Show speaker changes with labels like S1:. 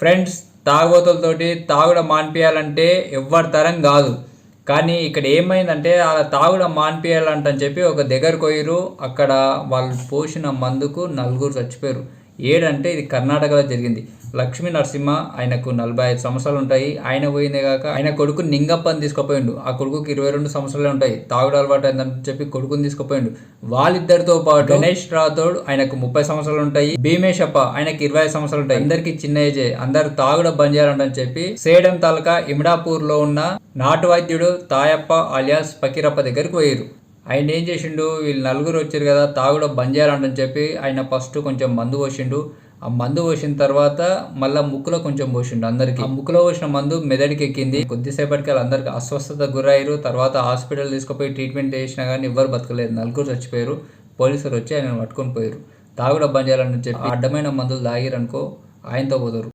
S1: Friends తాగుబోతులతోటి తాగుడ మాన్పియాలంటే ఎవ్వరి తరం కాదు. కానీ ఇక్కడ ఏమైందంటే అలా తాగుడం మాన్పియాలంటని చెప్పి ఒక దగ్గరకు పోయిరు అక్కడ వాళ్ళు పోసిన మందుకు నలుగురు చచ్చిపోయారు. ఏడంటే ఇది కర్ణాటకలో జరిగింది. లక్ష్మీ నరసింహ ఆయనకు నలభై ఐదు సంవత్సరాలు ఉంటాయి ఆయన పోయిందే కాక ఆయన కొడుకు నింగప్పని తీసుకుపోయిండు. ఆ కొడుకుకి ఇరవై రెండు సంవత్సరాలు ఉంటాయి. తాగుడు అలవాటు అయిందని చెప్పి కొడుకుని తీసుకుపోయిండు. వాళ్ళిద్దరితో పాటు గణేష్ రాథోడ్ ఆయనకు ముప్పై సంవత్సరాలు ఉంటాయి భీమేశప్ప ఆయనకి ఇరవై ఐదు సంవత్సరాలు ఉంటాయి అందరికి చిన్న ఏజే. అందరు తాగుడ బంద్ చేయాలంటని చెప్పి సేడం తాలూకా ఇమిడాపూర్లో ఉన్న నాటు వైద్యుడు తాయప్ప అలియాస్ ఫకీరప్ప దగ్గరికి పోయారు ఆయన ఏం చేసిండు? వీళ్ళు నలుగురు వచ్చారు కదా తాగుడ బంద్ చేయాలంటని చెప్పి ఆయన ఫస్ట్ కొంచెం మందు పోసిండు. ఆ మందు పోసిన తర్వాత మళ్ళా ముక్కులో కొంచెం పోసిండు అందరికి. ఆ ముక్కులో పోసిన మందు మెదడుకి ఎక్కింది. కొద్దిసేపటికి వాళ్ళందరికీ అస్వస్థత గురయ్యారు. తర్వాత హాస్పిటల్ తీసుకుపోయి ట్రీట్మెంట్ చేసినా కానీ ఎవ్వరు బతకలేదు. నలుగురు చచ్చిపోయారు. పోలీసులు వచ్చి ఆయన పట్టుకొని పోయారు. తాగుడ బంద్ చేయాలని చెప్పి అడ్డమైన మందులు తాగిరనుకో ఆయనతో పోతారు.